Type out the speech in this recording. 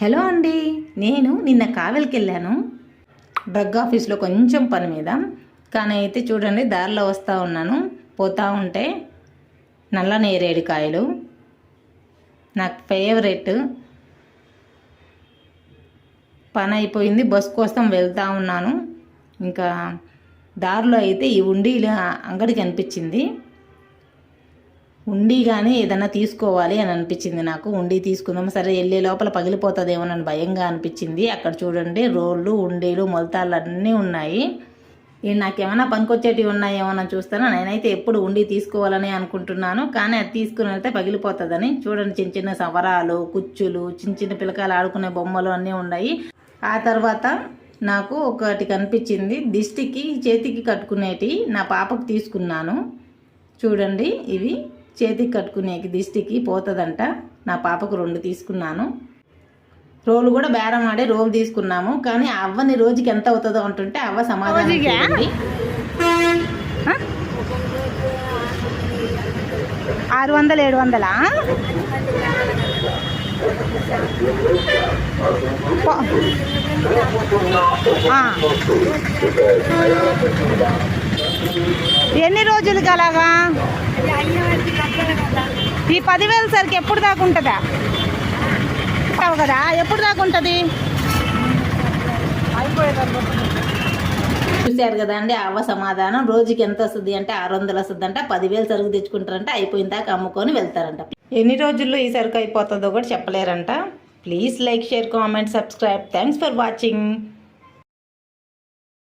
Hello అండి నేను నిన్న కావలికి వెళ్ళాను డ్రగ్ ఆఫీస్లో కొంచెం పని మీద. కానీ అయితే చూడండి దారిలో వస్తూ ఉన్నాను. పోతూ ఉంటే నల్ల నేరేడు కాయలు. నాకు ఫేవరెట్. పని అయిపోయింది బస్ కోసం వెళ్తూ ఉన్నాను. ఇంకా దారిలో అయితే ఈ ఉండీల అంగడి కనిపించింది. ఉండి కానీ ఏదైనా తీసుకోవాలి అని అనిపించింది నాకు. ఉండి తీసుకుందాం. సరే వెళ్ళే లోపల పగిలిపోతుందేమో అని భయంగా అనిపించింది. అక్కడ చూడండి రోళ్ళు ఉండీలు మొలతాళ్ళు అన్నీ ఉన్నాయి. ఇవి నాకేమైనా పనికొచ్చేటివి ఉన్నాయేమో చూస్తాను. నేనైతే ఎప్పుడు ఉండి తీసుకోవాలని అనుకుంటున్నాను. కానీ అది తీసుకుని వెళ్తే పగిలిపోతుందని. చూడండి చిన్న చిన్న సవరాలు కుచ్చులు చిన్న చిన్న పిల్లకాయలు ఆడుకునే బొమ్మలు అన్నీ ఉన్నాయి. ఆ తర్వాత నాకు ఒకటి కనిపించింది. దిష్టికి చేతికి కట్టుకునేటి నా పాపకు తీసుకున్నాను. చూడండి ఇవి. చేతికి కట్టుకునేకి దిష్టికి పోతుందంట. నా పాపకు రెండు తీసుకున్నాను. రోలు కూడా బేరం ఆడే రోలు తీసుకున్నాము. కానీ అవ్వని రోజుకి ఎంత అవుతుందో అంటుంటే అవ్వ సమాధానం? ఆరు వందలు ఏడు వందలా? ఆ. ఎన్ని రోజులకి అలాగా ఈ పదివేల సరికి ఎప్పుడు దాకా ఉంటుందా? కదా ఎప్పుడు దాకా ఉంటుంది? చూశారు కదా అండి అవ్వ సమాధానం. రోజుకి ఎంత వస్తుంది అంటే ఆరు వందలు వస్తుంది అంట పదివేలు సరుకు తెచ్చుకుంటారంట అయిపోయిన దాకా అమ్ముకొని వెళ్తారంట. ఎన్ని రోజుల్లో ఈ సరుకు అయిపోతుందో కూడా చెప్పలేరంట. Please like share comment subscribe. Thanks for watching